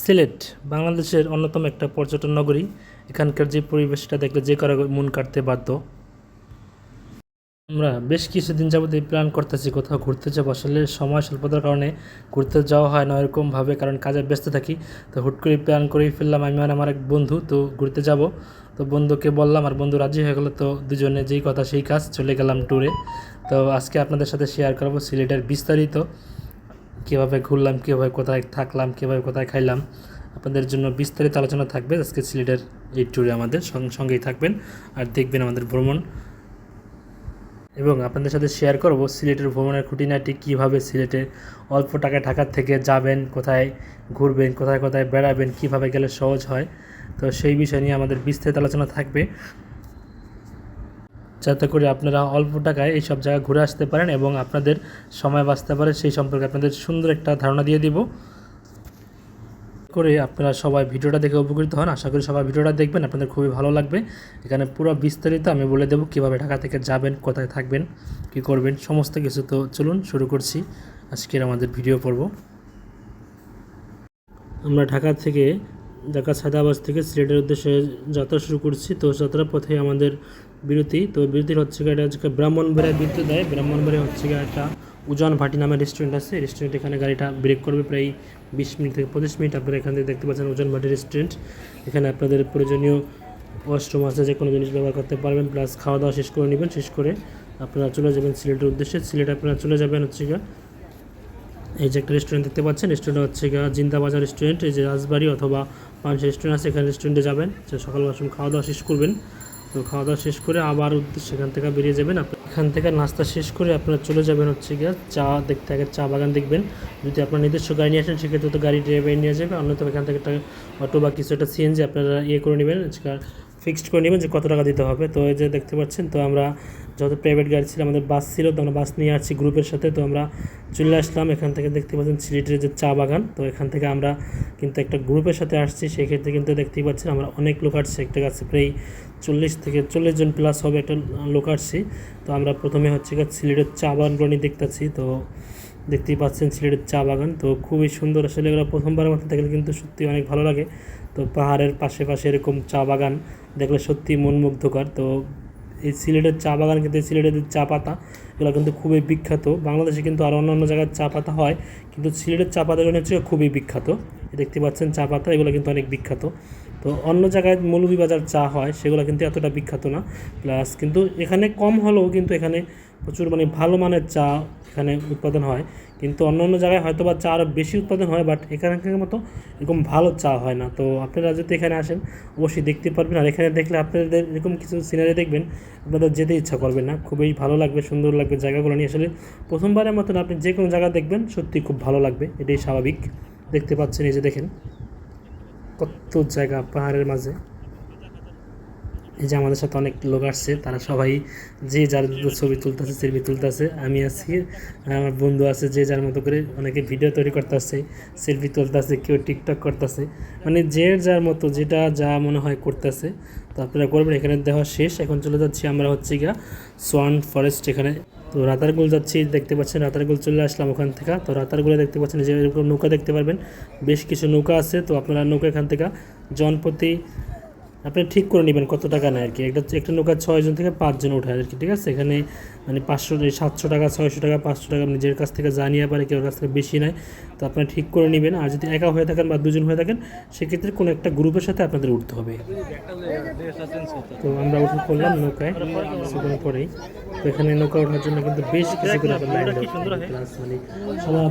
সিলেট, বাংলাদেশের অন্যতম একটা পর্যটন নগরী। এখানকার যে পরিবেশটা দেখলে যে কারও মন কাটতে বাধ্য। আমরা বেশ কিছুদিন যাবত প্ল্যান করতেছি, কোথাও ঘুরতে যাব। আসলে সময় স্বল্পতার কারণে ঘুরতে যাওয়া হয় না এরকমভাবে, কারণ কাজে ব্যস্ত থাকি। তো হুট করে প্ল্যান করেই ফেললাম আমি আর আমার এক বন্ধু, তো ঘুরতে যাব। তো বন্ধুকে বললাম, আর বন্ধু রাজি হয়ে গেলো তো? দুজনে যেই কথা সেই কাজ চলে গেলাম ট্যুরে তো আজকে আপনাদের সাথে শেয়ার করব সিলেটের বিস্তারিত। কীভাবে ঘুরলাম, কীভাবে কোথায় থাকলাম, কীভাবে কোথায় খাইলাম, আপনাদের জন্য বিস্তারিত আলোচনা থাকবে আজকে সিলেটের এই ট্যুরে আমাদের সঙ্গ- সঙ্গেই থাকবেন আর দেখবেন আমাদের ভ্রমণ। এবং আপনাদের সাথে শেয়ার করব সিলেটের ভ্রমণের খুঁটিনাটি, কীভাবে সিলেটে অল্প টাকা ঢাকার থেকে যাবেন, কোথায় ঘুরবেন, কোথায় কোথায় বেড়াবেন, কীভাবে গেলে সহজ হয়। তো সেই বিষয় নিয়ে আমাদের বিস্তারিত আলোচনা থাকবে। যাতে করে আপনারা অল্প টাকায় এই সব জায়গায় ঘুরে আসতে পারেন এবং আপনাদের সময় বাঁচতে পারে সেই সম্পর্কে আপনাদের সুন্দর একটা ধারণা দিয়ে দিব। করে আপনারা সবাই ভিডিওটা দেখে উপকৃত হন। আশা করি সবাই ভিডিওটা দেখবেন, আপনাদের খুবই ভালো লাগবে। এখানে পুরো বিস্তারিত আমি বলে দেবো কীভাবে ঢাকা থেকে যাবেন, কোথায় থাকবেন, কী করবেন, সমস্ত কিছু তো চলুন শুরু করছি আজকের আমাদের ভিডিও পর্ব। আমরা ঢাকা থেকে ঢাকা সাদাবাস থেকে সিলেটের উদ্দেশ্যে যাত্রা শুরু করছি। তো যাত্রার পথে আমাদের বিরতি। তো বিরতির হচ্ছে গিয়ে এটা হচ্ছে ব্রাহ্মণবাড়িয়া বিরতি দেয়। ব্রাহ্মণবাড়িয়া হচ্ছে গিয়ে একটা উজান ভাটি নামের রেস্টুরেন্ট আছে। রেস্টুরেন্ট এখানে গাড়িটা ব্রেক করবে প্রায় বিশ মিনিট থেকে পঁচিশ মিনিট। আপনারা এখান থেকে দেখতে পাচ্ছেন উজান ভাটি রেস্টুরেন্ট এখানে আপনাদের প্রয়োজনীয় ওয়াশরুম আছে যে কোনো জিনিস ব্যবহার করতে পারবেন। প্লাস খাওয়া দাওয়া শেষ করে নেবেন, শেষ করে আপনারা চলে যাবেন সিলেটের উদ্দেশ্যে। সিলেট আপনারা চলে যাবেন হচ্ছে গিয়ে এই যে একটা রেস্টুরেন্ট দেখতে পাচ্ছেন। রেস্টুরেন্ট হচ্ছে জিন্দাবাজার রেস্টুরেন্ট এই যে রাজবাড়ি অথবা পাঁচ রেস্টুরেন্ট আছে, এখানে রেস্টুরেন্টে যাবেন। সকাল সময় খাওয়া দাওয়া শেষ করবেন। তো খাওয়া দাওয়া শেষ করে আবার সেখান থেকে বেরিয়ে যাবেন। আপনি এখান থেকে নাস্তা শেষ করে আপনারা চলে যাবেন হচ্ছে গিয়ে চা দেখতে, আগে চা বাগান দেখবেন। যদি আপনার নিজস্ব গাড়ি নিয়ে আসেন, সেক্ষেত্রে তো গাড়ি ড্রাইভার নিয়ে যাবে। অন্যথা এখান থেকে একটা অটো বা কিছু একটা সিএনজি আপনারা ইয়ে করে নেবেন। ফিক্সড করে নেবেন যে কত টাকা দিতে হবে। তো এই যে দেখতে পাচ্ছেন, তো আমরা যত প্রাইভেট গাড়ি ছিল আমাদের বাস ছিল, তো আমরা বাস নিয়ে আসছি গ্রুপের সাথে, তো আমরা চলে আসলাম। এখান থেকে দেখতে পাচ্ছেন সিলেটের যে চা বাগান, তো এখান থেকে আমরা কিন্তু একটা গ্রুপের সাথে আসছি। সেই ক্ষেত্রে কিন্তু দেখতেই পাচ্ছেন আমরা অনেক লোক আসছি, একটা কাছে প্রায় চল্লিশ থেকে চল্লিশ জন প্লাস হবে একটা লোক আসছি। তো আমরা প্রথমে হচ্ছে সিলেটের চা বাগানগুলো দেখতেছি, তো দেখতেই পাচ্ছেন সিলেটের চা বাগান। তো খুবই সুন্দর, আসলে এগুলো প্রথমবারের মতো দেখলে কিন্তু সত্যি অনেক ভালো লাগে। তো পাহাড়ের পাশে পাশে এরকম চা বাগান দেখলে সত্যি মনমুগ্ধকর তো এই সিলেটের চা বাগান কিন্তু সিলেটের চা পাতা, এগুলো কিন্তু খুবই বিখ্যাত। বাংলাদেশে কিন্তু আরও অন্যান্য জায়গায় চা পাতা হয়, কিন্তু সিলেটের চা পাতাগুলো হচ্ছে খুবই বিখ্যাত। দেখতে পাচ্ছেন চা পাতা, এগুলো কিন্তু অনেক বিখ্যাত। তো অন্য জায়গায় মৌলভীবাজার চা হয়, সেগুলো কিন্তু এতটা বিখ্যাত না। প্লাস কিন্তু এখানে কম হলেও কিন্তু এখানে প্রচুর মানে ভালো মানের চা এখানে উৎপাদন হয়। কিন্তু অন্য অন্য জায়গায় হয়তো বা চা আরও বেশি উৎপাদন হয় বাট এখানকার মতো এরকম ভালো চা হয় না। তো আপনারা যদি এখানে আসেন, অবশ্যই দেখতে পারবেন। আর এখানে দেখলে আপনাদের এরকম কিছু সিনারি দেখবেন, আপনাদের যেতে ইচ্ছা করবে না। খুবই ভালো লাগবে, সুন্দর লাগবে জায়গাগুলো নিয়ে। আসলে প্রথমবারের মতন আপনি যে কোনো জায়গা দেখবেন, সত্যি খুব ভালো লাগবে। এটাই স্বাভাবিক। দেখতে পাচ্ছেন, এই যে দেখেন, কত জায়গা পাহাড়ের মাঝে। এই যে আমাদের সাথে অনেক লোক আসছে, তারা সবাই যে যার ছবি তুলতেছে সেলফি তুলতেছে। আমি আছি, আমার বন্ধু আছে যে যার মতো করে অনেকে ভিডিও তৈরি করতেছে সেলফি তুলতেছে, কেউ টিকটক করতেছে। মানে যে যার মতো, যেটা যা মনে হয় করতেছে। তো আপনারা করবেন, এখানে দেওয়া শেষ। এখন চলে যাচ্ছি আমরা হচ্ছে গিয়া সোয়ান ফরেস্ট এখানে। তো রাতারগুল যাচ্ছি, দেখতে পাচ্ছেন, রাতারগুল চলে আসলাম ওখান থেকে। তো রাতারগুলে দেখতে পাচ্ছেন যে এরকম নৌকা দেখতে পারবেন। বেশ কিছু নৌকা আছে। তো আপনারা নৌকা এখান থেকে জনপ্রতি আপনি ঠিক করে নেবেন কত টাকা নেয় আর কি। একটা একটা নৌকা ছয়জন থেকে পাঁচজন ওঠায় আর কি, ঠিক আছে? এখানে মানে পাঁচশো সাতশো টাকা, ছয়শো টাকা, পাঁচশো টাকা নিজের কাছ থেকে জানিয়ে পারে, কেউ কাছ থেকে বেশি নেয়, তো আপনারা ঠিক করে নেবেন। আর যদি একা হয়ে থাকেন বা দুজন হয়ে থাকেন, সেক্ষেত্রে কোনো একটা গ্রুপের সাথে আপনাদের উঠতে হবে। তো আমরা উঠে পড়লাম নৌকায়, কিছুক্ষণ পরেই। তো এখানে নৌকা ওঠার জন্য কিন্তু বেশ কিছু করে মানে সময়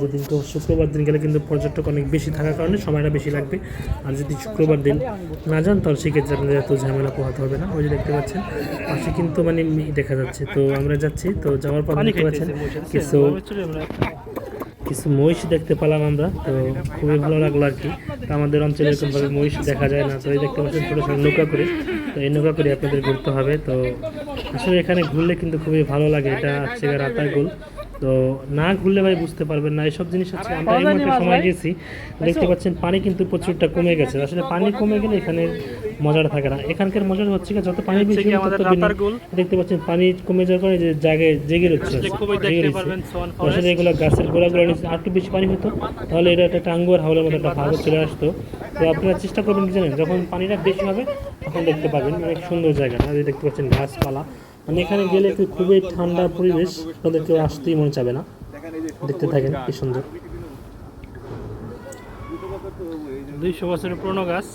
যেদিন তো শুক্রবার দিন গেলে কিন্তু পর্যটক অনেক বেশি থাকার কারণে সময়টা বেশি লাগবে। আর যদি শুক্রবার দিন না যান, তাহলে সেক্ষেত্রে আপনাদের এত ঝামেলা পোহাতে হবে না। ওই যে দেখতে পাচ্ছেন, পাশে কিন্তু মানে দেখা যাচ্ছে। তো আমরা যাচ্ছি তো যাওয়ার পর দেখতে পাচ্ছেন কিছু কিছু মহিষ দেখতে পেলাম আমরা তো খুবই ভালো লাগল আর কি। তো আমাদের অঞ্চলে এরকমভাবে মহিষ দেখা যায় না তো এই দেখতে পাচ্ছেন ছোটো ছোটো নৌকা করে। তো এই নৌকা করে আপনাদের ঘুরতে হবে তো আসলে এখানে ঘুরলে কিন্তু খুবই ভালো লাগে এটা হচ্ছে গিয়ে রাতারগুল তো না ঘুরলে ভাই বুঝতে পারবেন না এইসব জিনিস হচ্ছে আমরা এই মুহূর্তে সময় গেছি দেখতে পাচ্ছেন পানি কিন্তু প্রচুরটা কমে গেছে আসলে পানি কমে গেলে এখানে মজাটা থাকে না। এখানকার মজা হচ্ছে কি যত পানি বেশি বিনি- দেখতে পাচ্ছেন পানি কমে যাওয়ার কারণে যে জায়গায় জেগে তো আসলে এগুলো গাছের গোড়াগুলো নিচে আর একটু বেশি পানি হতো তাহলে এটা একটা টাঙ্গুয়ার হাওলের মতো একটা ভাবে চলে আসতো। তো আপনারা চেষ্টা করবেন কি জানেন যখন পানিটা বেশি হবে তখন দেখতে পাবেন অনেক সুন্দর জায়গা। আর দেখতে পাচ্ছেন গাছপালা। মানে এখানে গেলে একটু খুবই ঠান্ডা পরিবেশ আপনাদের কেউ আসতেই মনে চাবে না। দেখতে থাকেন কি সুন্দর। দুইশো বছরের পুরনো গাছ।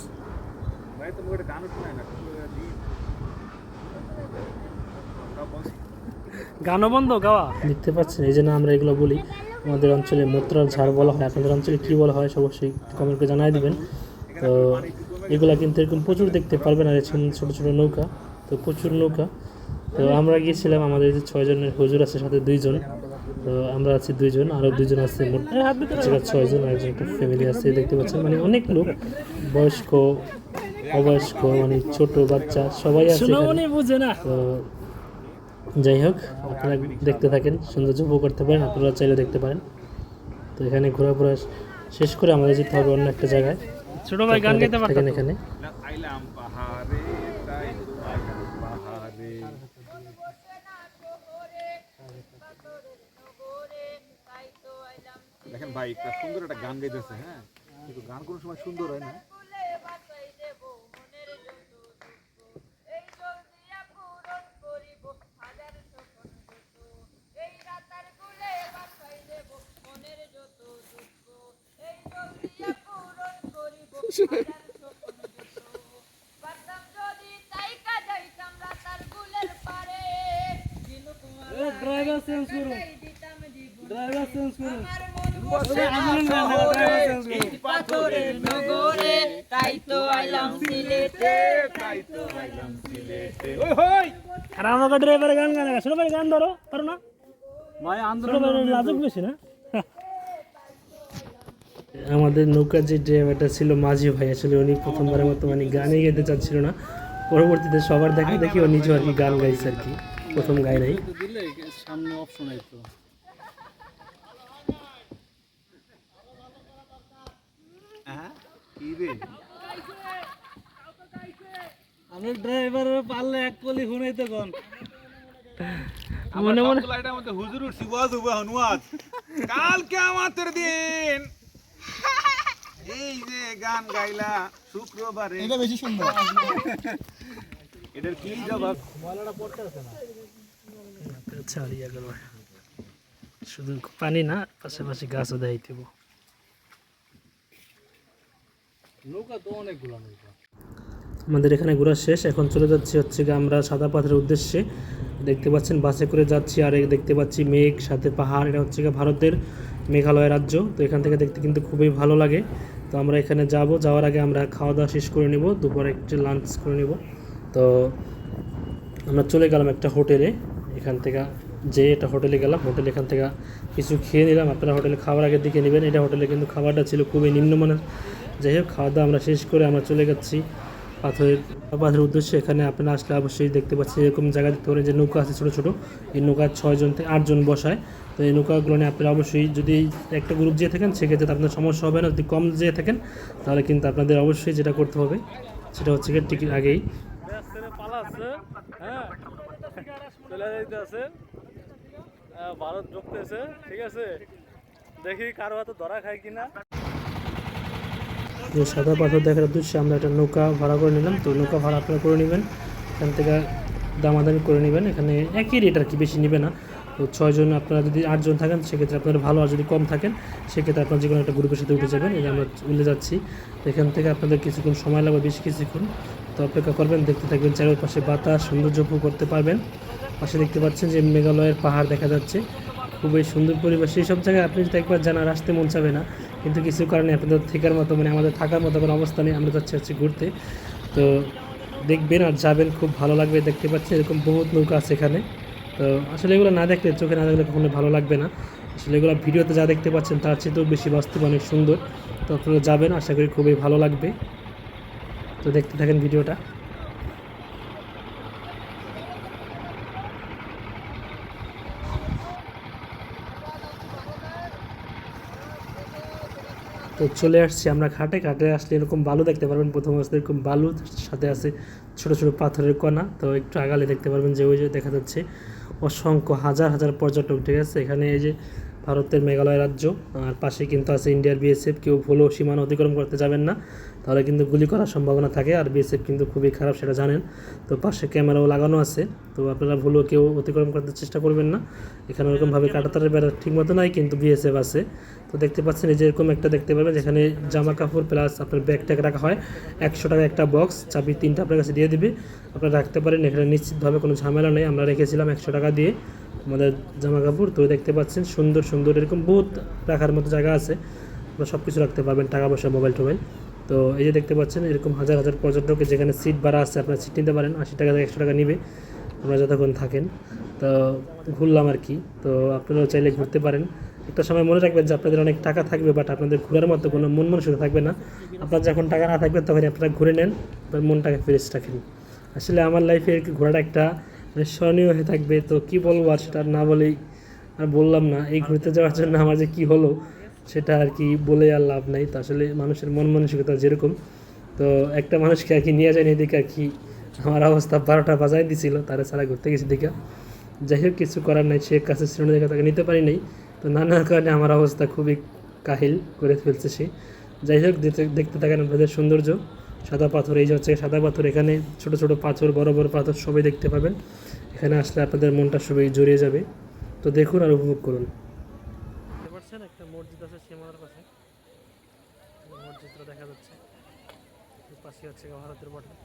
গানও বন্ধ গাওয়া? দেখতে পাচ্ছেন এই জন্য আমরা এগুলো বলি। আমাদের অঞ্চলে মোত্রার ঝাড় বলা হয় আপনাদের অঞ্চলে কী বলা হয় অবশ্যই কমেন্ট করে জানাই দেবেন। তো এগুলা কিন্তু এরকম প্রচুর দেখতে পারবেন আর এখানে ছোটো ছোটো নৌকা তো প্রচুর নৌকা। তো আমরা গিয়েছিলাম আমাদের যে ছয়জনের হুজুর আছে সাথে দুইজন। তো আমরা আছি দুইজন আরও দুইজন আছে মোট ছয়জন আর একজন একটা ফ্যামিলি আছে দেখতে পাচ্ছেন। মানে অনেক লোক বয়স্ক অবয়স্ক মানে ছোট বাচ্চা সবাই আছে। বুঝে না। তো যাই হোক আপনারা দেখতে থাকেন সৌন্দর্য উপভোগ করতে পারেন আপনারা চাইলে দেখতে পারেন। তো এখানে ঘোরাফেরা শেষ করে আমাদের যেতে হবে অন্য একটা জায়গায়। ছোট ভাই গান গাইতে থাকেন এখানে দেখেন ভাই একটা সুন্দর একটা গান গাইতেছে হ্যাঁ? কিন্তু গান কোনো সময় সুন্দর হয় না। ড্রাইভার চেঞ্জ করুন ড্রাইভার করুন নগরে তাই তো আইলাম সিলেটে তাই তো আইলাম সিলেটে আর আমাকে ড্রাইভারের গান গান ছোটো গান ধরো পারো না আন্দোলন লাজুক বেশি না আমাদের নৌকার যে ড্রাইভারটা ছিল মাঝি ভাই আসলে উনি প্রথমবারের মতো মানে গানে গাইতে চাচ্ছিল না। পরবর্তীতে সবার দেখা দেখি ও নিজেও আর কি গান গাইছে আর কি। প্রথম গায় নাই। সামনে অপশন আইতো হ্যাঁ আমি ড্রাইভার পারলে এক কলি শুনাইতে কোন। মনে মনে হুজুর উঠছি ওয়াজ হবে হনুয়াজ কালকে আমাদের দিন। এই যে গান গাইলা শুক্রবারে। এটা বেশি সুন্দর। এটার কি জবাব? ছাড়িয়ে গেল শুধু পানি না পাশাপাশি গাছও দেখাই দেব। নৌকা তো অনেকগুলো নৌকা। আমাদের এখানে ঘোরা শেষ এখন চলে যাচ্ছি হচ্ছে গিয়ে আমরা সাদা পাথরের উদ্দেশ্যে। দেখতে পাচ্ছেন, বাসে করে যাচ্ছি আর দেখতে পাচ্ছি মেঘ, সাথে পাহাড়, এটা হচ্ছে ভারতের মেঘালয় রাজ্য। তো এখান থেকে দেখতে কিন্তু খুবই ভালো লাগে। তো আমরা এখানে যাব, যাওয়ার আগে আমরা খাওয়া দাওয়া শেষ করে নেব, দুপুরে একটু লাঞ্চ করে নেব। তো আমরা চলে গেলাম একটা হোটেলে, এখান থেকে যে এটা হোটেলে গেলাম, হোটেল এখান থেকে কিছু খেয়ে নিলাম। আপনারা হোটেলে খাবার আগের দিকে নেবেন, এটা হোটেলে কিন্তু খাবারটা ছিল খুবই নিম্নমানের। যাই হোক, খাওয়া দাওয়া আমরা শেষ করে আমরা চলে যাচ্ছি। পাথরের পাথরের উদ্দেশ্যে এখানে আপনারা আসলে অবশ্যই দেখতে পাচ্ছেন এরকম জায়গা দেখতে পারেন যে নৌকা আছে ছোটো ছোটো। এই নৌকা ছয়জন থেকে আটজন বসায়। তো এই নৌকাগুলো নিয়ে আপনারা অবশ্যই যদি একটা গ্রুপ যেয়ে থাকেন, সেক্ষেত্রে আপনার সমস্যা হবে না। যদি কম যেয়ে থাকেন, তাহলে কিন্তু আপনাদের অবশ্যই যেটা করতে হবে, সেটা হচ্ছে টিকিট আগেই। হ্যাঁ ভারত ঢুকতেছে, ঠিক আছে? দেখি কারও হাতে ধরা খায় কিনা। যে সাদা পাথর দেখার উদ্দেশ্যে আমরা একটা নৌকা ভাড়া করে নিলাম। তো নৌকা ভাড়া আপনারা করে নেবেন। এখান থেকে দামাদামি করে নেবেন। এখানে একই রেট আর কি বেশি নেবে না। তো ছয়জন আপনারা যদি আটজন থাকেন, সেক্ষেত্রে আপনারা ভালো। আর যদি কম থাকেন, সেক্ষেত্রে আপনারা যে কোনো একটা গ্রুপের সাথে উঠে যাবেন। এই আমরা উঠে যাচ্ছি। এখান থেকে আপনাদের কিছুক্ষণ সময় লাগবে, বেশ কিছুক্ষণ। তো অপেক্ষা করবেন, দেখতে থাকবেন চারপাশে বাতাস, সৌন্দর্য করতে পারবেন। পাশে দেখতে পাচ্ছেন যে মেঘালয়ের পাহাড় দেখা যাচ্ছে। খুবই সুন্দর পরিবেশ। সেই সব জায়গায় আপনি যদি একবার জানার, আসতে মন চাবে না, কিন্তু কিছু কারণে আপনাদের থাকার মতো মানে আমাদের থাকার মতো কোনো অবস্থা নেই, আমরা যাচ্ছি হচ্ছে ঘুরতে। তো দেখবেন আর যাবেন, খুব ভালো লাগবে, দেখতে পাচ্ছেন, এরকম বহুত নৌকা আছে এখানে। তো আসলে এগুলো না দেখলে, চোখে না দেখলে কখনো ভালো লাগবে না। আসলে এগুলো ভিডিওতে যা দেখতে পাচ্ছেন, তার চেয়েতেও বেশি বাস্তব, অনেক সুন্দর। তো আপনারা যাবেন, আশা করি খুবই ভালো লাগবে। তো দেখতে থাকেন ভিডিওটা। তো চলে আসছি আমরা ঘাটে। ঘাটে আসলে এরকম বালু দেখতে পারবেন। প্রথম অবস্থা এরকম বালু সাথে আছে ছোট ছোট পাথরের কণা। তো একটু আগালে দেখতে পারবেন যে ওই যে দেখা যাচ্ছে অসংখ্য হাজার হাজার পর্যটক, ঠিক আছে? এখানে এই যে ভারতের মেঘালয় রাজ্য। আর পাশে কিন্তু আছে ইন্ডিয়ার বিএসএফ। কেউ ভুলেও সীমানা অতিক্রম করতে যাবেন না। তাহলে কিন্তু গুলি করার সম্ভাবনা থাকে। আর বিএসএফ কিন্তু খুবই খারাপ, সেটা জানেন। তো পাশে ক্যামেরাও লাগানো আছে। তো আপনারা ভুলেও কেউ অতিক্রম করতে চেষ্টা করবেন না। এখানে ওরকমভাবে কাটাতারের বেড়া ঠিক মতো নাই, কিন্তু বিএসএফ আছে। তো দেখতে পাচ্ছেন, এই যে এরকম একটা দেখতে পাবেন, যেখানে জামা কাপড় প্লাস আপনার ব্যাগ ট্যাগ রাখা হয়। একশো টাকা একটা বক্স চাবি তিনটা আপনার কাছে দিয়ে দিবে। আপনারা রাখতে পারেন, এখানে নিশ্চিতভাবে কোনো ঝামেলা নেই। আমরা রেখেছিলাম একশো টাকা দিয়ে। আমাদের জামা কাপড় তো দেখতে পাচ্ছেন সুন্দর সুন্দর, এরকম বহুত রাখার মতো জায়গা আছে। আপনারা সব কিছু রাখতে পারবেন, টাকা পয়সা মোবাইল টোবাইল। তো এই যে দেখতে পাচ্ছেন, এরকম হাজার হাজার পর্যটকের যেখানে সিট ভাড়া আছে, আপনারা সিট নিতে পারেন। আশি টাকা থেকে একশো টাকা নিবে, আপনারা যতক্ষণ থাকেন। তো ঘুরলাম আর কি। তো আপনারাও চাইলে ঘুরতে পারেন। একটা সময় মনে রাখবেন যে আপনাদের অনেক টাকা থাকবে বাট আপনাদের ঘোরার মতো কোনো মন মানসিকতা থাকবে না। আপনার যখন টাকা না থাকবে তখন আপনারা ঘুরে নেন, আপনার মনটাকে ফ্রেশ রাখেন। আসলে আমার লাইফে ঘোরাটা একটা মানে স্মরণীয় হয়ে থাকবে। তো কি বলব আর সেটা না বলেই আর বললাম না। এই ঘুরতে যাওয়ার জন্য আমার যে কী হলো, সেটা আর কি বলে আর লাভ নাই। তো আসলে মানুষের মন মানসিকতা যেরকম, তো একটা মানুষকে আর কি নিয়ে যায়নি এদিকে আর কি আমার অবস্থা বারোটা বাজায় দিছিল, তারা ছাড়া ঘুরতে গেছি দিকে যাই হোক, কিছু করার নাই। সে কাছে শ্রেণি দেখা তাকে নিতে পারি নাই। তো নানার কারণে আমার অবস্থা খুবই কাহিল করে ফেলছে সে। যাই হোক দেখতে থাকেন আপনাদের সৌন্দর্য। সাদা পাথর, এই যে হচ্ছে সাদা পাথর, এখানে ছোট ছোট পাথর, বড় বড় পাথর সবই দেখতে পাবেন। এখানে আসলে আপনাদের মনটা সবই জড়িয়ে যাবে। তো দেখুন আর উপভোগ করুন। একটা মসজিদ আছে পাশে। দেখা যাচ্ছে। পাশে হচ্ছে ভারতের বর্ডার